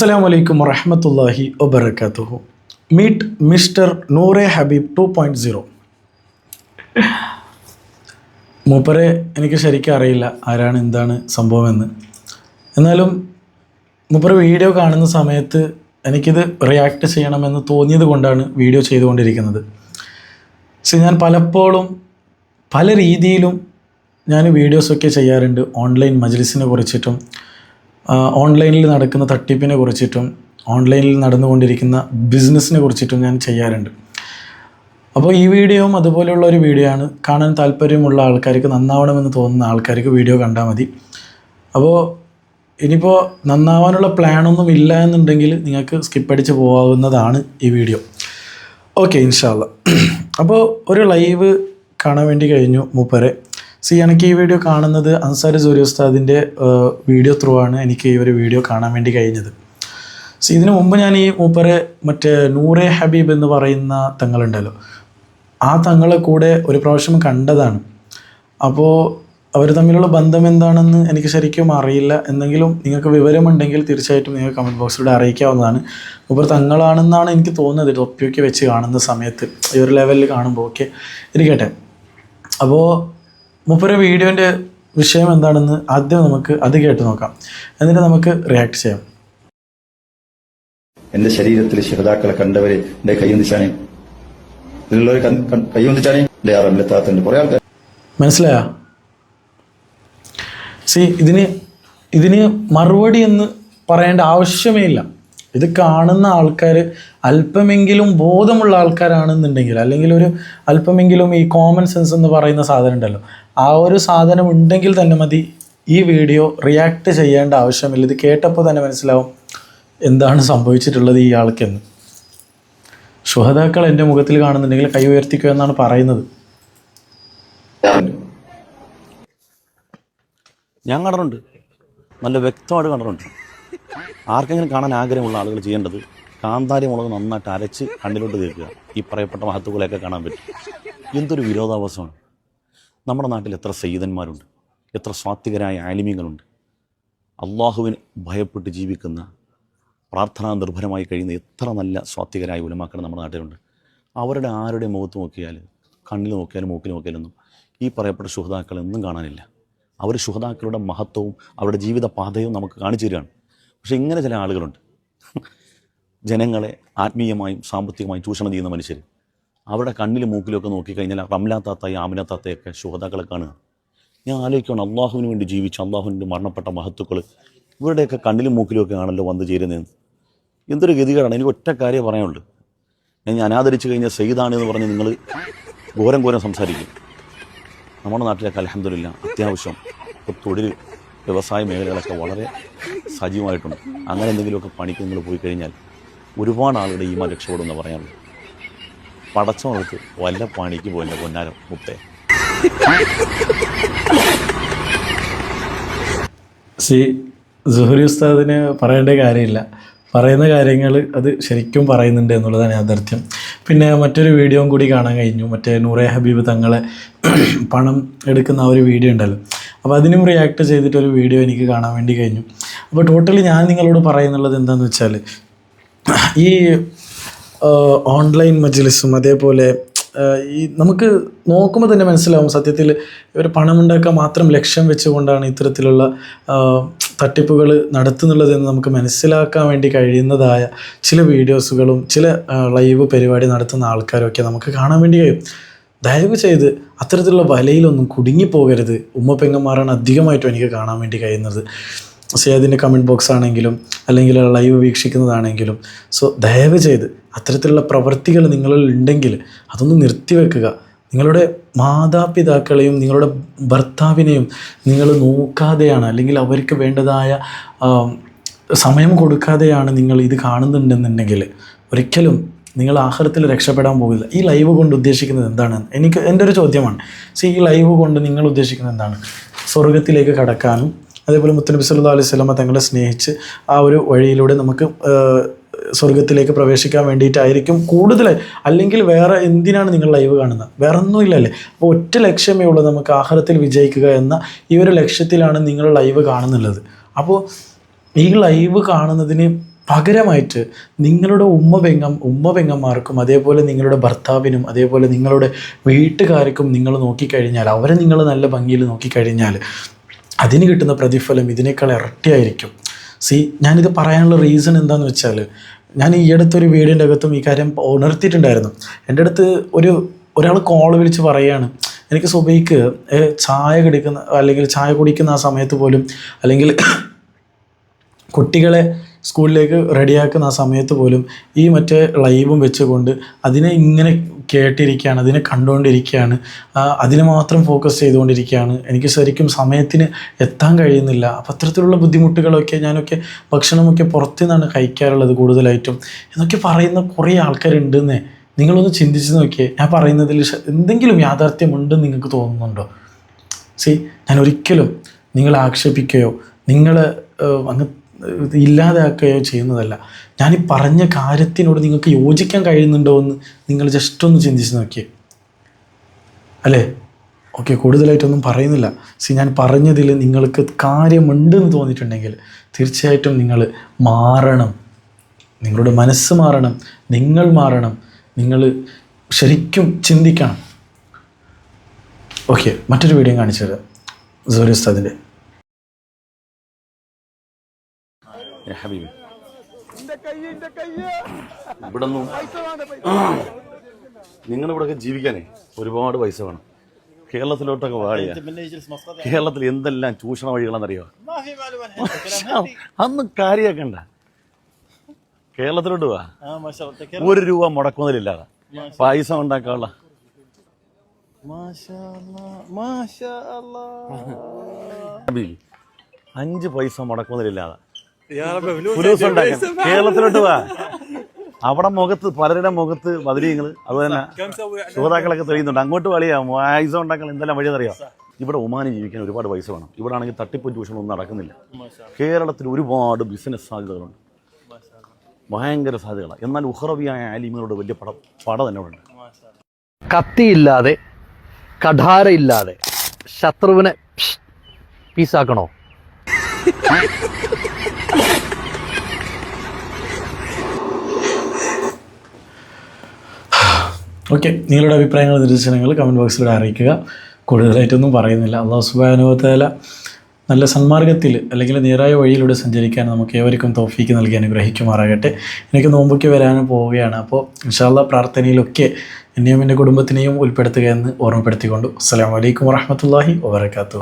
അസ്സലാമു വലൈക്കും വറഹമത്തല്ലാഹി വബർക്കാത്തുഹു meet mister Noore Habeeb two point zero മൂപ്പരെ എനിക്ക് ശരിക്കും അറിയില്ല ആരാണ് എന്താണ് സംഭവം എന്ന് എന്നാലും മൂപ്പരെ വീഡിയോ കാണുന്ന സമയത്ത് എനിക്കിത് റിയാക്ട് ചെയ്യണമെന്ന് തോന്നിയത് കൊണ്ടാണ് വീഡിയോ ചെയ്തുകൊണ്ടിരിക്കുന്നത്. സോ ഞാൻ പലപ്പോഴും പല രീതിയിലും ഞാൻ വീഡിയോസൊക്കെ ചെയ്യാറുണ്ട്. ഓൺലൈൻ മജ്ലിസിനെ കുറിച്ചിട്ടും ഓൺലൈനിൽ നടക്കുന്ന തട്ടിപ്പിനെ കുറിച്ചിട്ടും ഓൺലൈനിൽ നടന്നുകൊണ്ടിരിക്കുന്ന ബിസിനസ്സിനെ കുറിച്ചിട്ടും ഞാൻ ചെയ്യാറുണ്ട്. അപ്പോൾ ഈ വീഡിയോയും അതുപോലെയുള്ള ഒരു വീഡിയോ ആണ്. കാണാൻ താല്പര്യമുള്ള ആൾക്കാർക്ക് നന്നാവണമെന്ന് തോന്നുന്ന ആൾക്കാർക്ക് വീഡിയോ കണ്ടാൽ മതി. അപ്പോൾ ഇനിയിപ്പോൾ നന്നാവാനുള്ള പ്ലാനൊന്നും ഇല്ല എന്നുണ്ടെങ്കിൽ നിങ്ങൾക്ക് സ്കിപ്പ് അടിച്ച് പോകാവുന്നതാണ് ഈ വീഡിയോ. ഓക്കെ ഇൻഷാല്ല അപ്പോൾ ഒരു ലൈവ് കാണാൻ വേണ്ടി കഴിഞ്ഞു മൂപ്പരെ. സി എനിക്ക് ഈ വീഡിയോ കാണുന്നത് അൻസാരി ജോലി ഉസ്താദിന്റെ വീഡിയോ ത്രൂ ആണ് എനിക്ക് ഈ ഒരു വീഡിയോ കാണാൻ വേണ്ടി കഴിഞ്ഞത്. സി ഇതിനു മുമ്പ് ഞാൻ ഈ മൂപ്പരെ മറ്റേ നൂറെ ഹബീബ് എന്ന് പറയുന്ന തങ്ങളുണ്ടല്ലോ. ആ തങ്ങളെ കൂടെ ഒരു പ്രാവശ്യം കണ്ടതാണ്. അപ്പോൾ അവർ തമ്മിലുള്ള ബന്ധം എന്താണെന്ന് എനിക്ക് ശരിക്കും അറിയില്ല. എന്തെങ്കിലും നിങ്ങൾക്ക് വിവരമുണ്ടെങ്കിൽ തീർച്ചയായിട്ടും നിങ്ങൾ കമന്റ് ബോക്സിലൂടെ അറിയിക്കാവുന്നതാണ്. മൂപ്പർ തങ്ങളാണെന്നാണ് എനിക്ക് തോന്നുന്നത് തൊപ്പിയൊക്കെ വെച്ച് കാണുന്ന സമയത്ത്. ഈ ഒരു ലെവലിൽ കാണുമ്പോൾ ഓക്കെ ഇരിക്കട്ടെ. അപ്പോൾ മൂപ്പര വീഡിയോന്റെ വിഷയം എന്താണെന്ന് ആദ്യം നമുക്ക് അത് കേട്ട് നോക്കാം. എന്നിട്ട് നമുക്ക് റിയാക്ട് ചെയ്യാം. എന്റെ ശരീരത്തിൽ ശിഹതാക്കളെ കണ്ടവരെ എന്റെ കൈയൊന്നിച്ചാണേ ഇതിലുള്ളവർ കൈയൊന്നിച്ചാണേ എന്റെ ആ റംലത്താത്തുണ്ട് കുറെ ആൾക്കാർ മനസ്സിലായ? സി ഇതിന് ഇതിന് മറുപടി എന്ന് പറയേണ്ട ആവശ്യമേ ഇല്ല. ഇത് കാണുന്ന ആൾക്കാർ അല്പമെങ്കിലും ബോധമുള്ള ആൾക്കാരാണെന്നുണ്ടെങ്കിൽ അല്ലെങ്കിൽ ഒരു അല്പമെങ്കിലും ഈ കോമൺ സെൻസ് എന്ന് പറയുന്ന സാധനം ഉണ്ടല്ലോ. ആ ഒരു സാധനം ഉണ്ടെങ്കിൽ തന്നെ മതി. ഈ വീഡിയോ റിയാക്ട് ചെയ്യേണ്ട ആവശ്യമില്ല. ഇത് കേട്ടപ്പോൾ തന്നെ മനസ്സിലാവും എന്താണ് സംഭവിച്ചിട്ടുള്ളത് ഈ ആൾക്കെന്ന്. ശുഹതാക്കൾ എന്റെ മുഖത്തിൽ കാണുന്നുണ്ടെങ്കിൽ കൈ ഉയർത്തിക്കുക എന്നാണ് പറയുന്നത്. ഞാൻ കണ്ടിട്ടുണ്ട്. നല്ല വ്യക്തമായിട്ട് കണ്ടിട്ടുണ്ട്. ആർക്കെങ്കിലും കാണാൻ ആഗ്രഹമുള്ള ആളുകൾ ചെയ്യേണ്ടത് കാന്താരി മുളക് നന്നായിട്ട് അരച്ച് കണ്ണിലോട്ട് തീർക്കുക ഈ പറയപ്പെട്ട മഹത്തുക്കളെയൊക്കെ കാണാൻ പറ്റും. എന്തൊരു വിരോധാഭാസമാണ്. നമ്മുടെ നാട്ടിൽ എത്ര സയ്യിദന്മാരുണ്ട്? എത്ര സ്വാത്വികരായ ആലിമികളുണ്ട്? അള്ളാഹുവിന് ഭയപ്പെട്ട് ജീവിക്കുന്ന പ്രാർത്ഥനാ നിർഭരമായി കഴിയുന്ന എത്ര നല്ല സ്വാത്വികരായ ഉലമാക്കൾ നമ്മുടെ നാട്ടിലുണ്ട്. അവരുടെ ആരുടെ മുഖത്ത് നോക്കിയാൽ കണ്ണിൽ നോക്കിയാലും മൂക്കിൽ നോക്കിയാലൊന്നും ഈ പറയപ്പെട്ട ശുഹതാക്കൾ എന്നും കാണാനില്ല. അവർ ശുഹതാക്കളുടെ മഹത്വവും അവരുടെ ജീവിത പാതയും നമുക്ക് കാണിച്ചു തരികയാണ്. പക്ഷേ ഇങ്ങനെ ചില ആളുകളുണ്ട്. ജനങ്ങളെ ആത്മീയമായും സാമ്പത്തികമായും ചൂഷണം ചെയ്യുന്ന മനുഷ്യർ അവരുടെ കണ്ണിൽ മൂക്കിലൊക്കെ നോക്കിക്കഴിഞ്ഞാൽ റംലാ താത്തായി ആമിന താത്തയൊക്കെ ശുഹതാക്കളെ കാണുക. ഞാൻ ആലോചിക്കുകയാണ് അള്ളാഹുവിന് വേണ്ടി ജീവിച്ച് അള്ളാഹുവിന്റെ മരണപ്പെട്ട മഹത്തുക്കൾ ഇവരുടെയൊക്കെ കണ്ണിലും മൂക്കിലും ഒക്കെ ആണല്ലോ വന്നു ചേരുന്നതെന്ന് എന്തൊരു ഗതികേടാണ് എനിക്ക് ഒറ്റ കാര്യം പറയാനുള്ളൂ. ഞാൻ അനാദരിച്ചു കഴിഞ്ഞാൽ സെയ്താണ് എന്ന് പറഞ്ഞ് നിങ്ങൾ ഘോരം ഘോരം സംസാരിക്കും. നമ്മുടെ നാട്ടിലൊക്കെ അലഹമില്ല അത്യാവശ്യം ഇപ്പോൾ തൊഴിൽ വ്യവസായ മേഖലകളൊക്കെ വളരെ സജീവമായിട്ടുണ്ട്. അങ്ങനെ എന്തെങ്കിലുമൊക്കെ പണിക്ക് നിങ്ങൾ പോയി കഴിഞ്ഞാൽ ഒരുപാട് ആളുകളുടെ ഈമ രക്ഷപ്പെടുമെന്ന് പറയാനുള്ളൂ പടച്ചവർക്ക് വല്ല പണിക്ക് പോയില്ല പൊന്നാരം മുത്തേ? സി സുഹരി ഉസ്താദിന് പറയേണ്ട കാര്യമില്ല. പറയുന്ന കാര്യങ്ങൾ അത് ശരിക്കും പറയുന്നുണ്ട് എന്നുള്ളതാണ് യാഥാർത്ഥ്യം. പിന്നെ മറ്റൊരു വീഡിയോയും കൂടി കാണാൻ കഴിഞ്ഞു. മറ്റേ നൂറെ ഹബീബ് തങ്ങളെ പണം എടുക്കുന്ന ഒരു വീഡിയോ ഉണ്ടല്ലോ. അപ്പോൾ അതിനും റിയാക്ട് ചെയ്തിട്ടൊരു വീഡിയോ എനിക്ക് കാണാൻ വേണ്ടി കഴിഞ്ഞു. അപ്പോൾ ടോട്ടലി ഞാൻ നിങ്ങളോട് പറയുന്നുള്ളത് എന്താണെന്ന് വെച്ചാൽ ഈ ഓൺലൈൻ മജ്ലിസും അതേപോലെ ഈ നമുക്ക് നോക്കുമ്പോൾ തന്നെ മനസ്സിലാവും സത്യത്തിൽ ഇവർ പണമുണ്ടാക്കാൻ മാത്രം ലക്ഷ്യം വെച്ചുകൊണ്ടാണ് ഇത്തരത്തിലുള്ള തട്ടിപ്പുകൾ നടത്തുന്നുള്ളതെന്ന് നമുക്ക് മനസ്സിലാക്കാൻ വേണ്ടി കഴിയുന്നതായ ചില വീഡിയോസുകളും ചില ലൈവ് പരിപാടി നടത്തുന്ന ആൾക്കാരൊക്കെ നമുക്ക് കാണാൻ വേണ്ടി കഴിയും. ദയവ് ചെയ്ത് അത്തരത്തിലുള്ള വലയിലൊന്നും കുടുങ്ങിപ്പോകരുത്. ഉമ്മ പെങ്ങന്മാരാണ് അധികമായിട്ടും എനിക്ക് കാണാൻ വേണ്ടി കഴിയുന്നത്. സേദിന്റെ കമന്റ് ബോക്സ് ആണെങ്കിലും അല്ലെങ്കിൽ ലൈവ് വീക്ഷിക്കുന്നതാണെങ്കിലും. സോ ദയവ് ചെയ്ത് അത്തരത്തിലുള്ള പ്രവൃത്തികൾ നിങ്ങളിൽ ഉണ്ടെങ്കിൽ അതൊന്ന് നിർത്തിവെക്കുക നിങ്ങളുടെ മാതാപിതാക്കളെയും നിങ്ങളുടെ ഭർത്താവിനെയും നിങ്ങൾ നോക്കാതെയാണ് അല്ലെങ്കിൽ അവർക്ക് വേണ്ടതായ സമയം കൊടുക്കാതെയാണ് നിങ്ങൾ ഇത് കാണുന്നുണ്ടെന്നുണ്ടെങ്കിൽ ഒരിക്കലും നിങ്ങൾ ആഹാരത്തിൽ രക്ഷപ്പെടാൻ പോകില്ല. ഈ ലൈവ് കൊണ്ട് ഉദ്ദേശിക്കുന്നത് എന്താണ്? എനിക്ക് എന്റെ ഒരു ചോദ്യമാണ്. സോ ഈ ലൈവ് കൊണ്ട് നിങ്ങൾ ഉദ്ദേശിക്കുന്നത് എന്താണ്? സ്വർഗത്തിലേക്ക് കടക്കാനും അതേപോലെ മുത്തനബി സല്ലാ അലൈഹി സ്വലമ തങ്ങളെ സ്നേഹിച്ച് ആ ഒരു വഴിയിലൂടെ നമുക്ക് സ്വർഗത്തിലേക്ക് പ്രവേശിക്കാൻ വേണ്ടിയിട്ടായിരിക്കും കൂടുതൽ അല്ലെങ്കിൽ വേറെ എന്തിനാണ് നിങ്ങൾ ലൈവ് കാണുന്നത്? വേറെ ഒന്നുമില്ലല്ലേ അപ്പോൾ ഒറ്റ ലക്ഷ്യമേ ഉള്ളൂ നമുക്ക് ആഹാരത്തിൽ വിജയിക്കുക എന്ന ഈ ഒരു ലക്ഷ്യത്തിലാണ് നിങ്ങൾ ലൈവ് കാണുന്നുള്ളത്. അപ്പോൾ ഈ ലൈവ് കാണുന്നതിന് പകരമായിട്ട് നിങ്ങളുടെ ഉമ്മ പെങ്ങം ഉമ്മ പെങ്ങന്മാർക്കും അതേപോലെ നിങ്ങളുടെ ഭർത്താവിനും അതേപോലെ നിങ്ങളുടെ വീട്ടുകാർക്കും നിങ്ങൾ നോക്കിക്കഴിഞ്ഞാൽ അവരെ നിങ്ങൾ നല്ല ഭംഗിയിൽ നോക്കിക്കഴിഞ്ഞാൽ അതിന് കിട്ടുന്ന പ്രതിഫലം ഇതിനേക്കാൾ ഇരട്ടിയായിരിക്കും. സി ഞാനിത് പറയാനുള്ള റീസൺ എന്താണെന്ന് വെച്ചാൽ ഞാൻ ഈ അടുത്തൊരു വീടിന്റെ അകത്തും ഈ കാര്യം ഉണർത്തിയിട്ടുണ്ടായിരുന്നു. എന്റെ അടുത്ത് ഒരു ഒരാൾ കോൾ വിളിച്ച് പറയുകയാണ് എനിക്ക് സുബൈക്ക് ചായ കുടിക്കുന്ന അല്ലെങ്കിൽ ചായ കുടിക്കുന്ന ആ സമയത്ത് പോലും അല്ലെങ്കിൽ കുട്ടികളെ സ്കൂളിലേക്ക് റെഡിയാക്കുന്ന ആ സമയത്ത് പോലും ഈ മറ്റേ ലൈവും വെച്ചുകൊണ്ട് അതിനെ ഇങ്ങനെ കേട്ടിരിക്കുകയാണ് അതിനെ കണ്ടുകൊണ്ടിരിക്കുകയാണ് അതിന് മാത്രം ഫോക്കസ് ചെയ്തുകൊണ്ടിരിക്കുകയാണ്. എനിക്ക് ശരിക്കും സമയത്തിന് എത്താൻ കഴിയുന്നില്ല. അപ്പം അത്തരത്തിലുള്ള ബുദ്ധിമുട്ടുകളൊക്കെ ഞാനൊക്കെ ഭക്ഷണമൊക്കെ പുറത്തു നിന്നാണ് കഴിക്കാറുള്ളത് കൂടുതലായിട്ടും. എന്നൊക്കെ പറയുന്ന കുറേ ആൾക്കാരുണ്ടെന്നേ. നിങ്ങളൊന്ന് ചിന്തിച്ച് നോക്കിയേ. ഞാൻ പറയുന്നതിൽ എന്തെങ്കിലും യാഥാർത്ഥ്യമുണ്ടെന്ന് നിങ്ങൾക്ക് തോന്നുന്നുണ്ടോ? സി ഞാൻ ഒരിക്കലും നിങ്ങളെ ആക്ഷേപിക്കുകയോ നിങ്ങൾ അങ്ങ് ഇല്ലാതാക്കുകയോ ചെയ്യുന്നതല്ല. ഞാൻ ഈ പറഞ്ഞ കാര്യത്തിനോട് നിങ്ങൾക്ക് യോജിക്കാൻ കഴിയുന്നുണ്ടോ എന്ന് നിങ്ങൾ ജസ്റ്റ് ഒന്ന് ചിന്തിച്ച് നോക്കിയേ. അല്ലേ? ഓക്കെ കൂടുതലായിട്ടൊന്നും പറയുന്നില്ല. സി ഞാൻ പറഞ്ഞതിൽ നിങ്ങൾക്ക് കാര്യമുണ്ടെന്ന് തോന്നിയിട്ടുണ്ടെങ്കിൽ തീർച്ചയായിട്ടും നിങ്ങൾ മാറണം. നിങ്ങളുടെ മനസ്സ് മാറണം. നിങ്ങൾ മാറണം. നിങ്ങൾ ശരിക്കും ചിന്തിക്കണം. ഓക്കെ മറ്റൊരു വീഡിയോ കാണിച്ചു തരാം. സോറി ഉസ്താദിന്റെ. ഹബീബി. ഇവിടെ ഇവിടെയൊക്കെ ജീവിക്കാനേ ഒരുപാട് പൈസ വേണം. കേരളത്തിലോട്ടൊക്കെ വാടിയ. കേരളത്തിൽ എന്തെല്ലാം ചൂഷണ വഴികളെന്നറിയോ അന്ന് കാര്യക്കണ്ട. കേരളത്തിലോട്ട് വാ. ഒരു രൂപ മുടക്കുന്നതിലില്ലാതെ. പൈസ ഉണ്ടാക്കാനുള്ള. അഞ്ച് പൈസ മുടക്കുന്നതിലില്ലാതെ. കേരളത്തിലോട്ട് വാ. അവിടെ മുഖത്ത് പലരുടെ മുഖത്ത് ബദരീങ്ങൾ അതുപോലെ തന്നെ ശ്രോതാക്കളൊക്കെ തെളിയുന്നുണ്ട്. അങ്ങോട്ട് വലിയ പൈസ ഉണ്ടാക്കാൻ എന്തെല്ലാം വഴിയെന്നറിയാം? ഇവിടെ ഒമാനി ജീവിക്കാൻ ഒരുപാട് പൈസ വേണം. ഇവിടെ ആണെങ്കിൽ തട്ടിപ്പും ചൂഷണം ഒന്നും നടക്കുന്നില്ല കേരളത്തിൽ ഒരുപാട് ബിസിനസ് സാധ്യതകളുണ്ട്. ഭയങ്കര സാധ്യതകളാണ് എന്നാൽ ഉഹറവിയായ ആലിമിനോട് വലിയ പട പട തന്നെ ഇവിടെ ഉണ്ട് കത്തിയില്ലാതെ കഠാരയില്ലാതെ ശത്രുവിനെ പീസാക്കണോ ഓക്കെ നിങ്ങളുടെ അഭിപ്രായങ്ങൾ നിരീക്ഷണങ്ങൾ കമന്റ് ബോക്സിലൂടെ അറിയിക്കുക. കൂടുതലായിട്ടൊന്നും പറയുന്നില്ല. അള്ളാഹു സുബാനുഭവത്തേല നല്ല സന്മാർഗത്തിൽ അല്ലെങ്കിൽ നേരായ വഴിയിലൂടെ സഞ്ചരിക്കാൻ നമുക്ക് ഏവർക്കും തോഫീക്ക് നൽകി അനുഗ്രഹിക്കുമാറാകട്ടെ. എനിക്ക് നോമ്പൊക്കെ വരാനും പോവുകയാണ്. അപ്പോൾ ഇൻഷാല്ല പ്രാർത്ഥനയിലൊക്കെ എന്നെയും എന്റെ കുടുംബത്തിനെയും ഉൾപ്പെടുത്തുക എന്ന് ഓർമ്മപ്പെടുത്തിക്കൊണ്ട്. അസ്സാം വലൈക്കും വാഹമത്തല്ലാഹി വാബർക്കാത്തു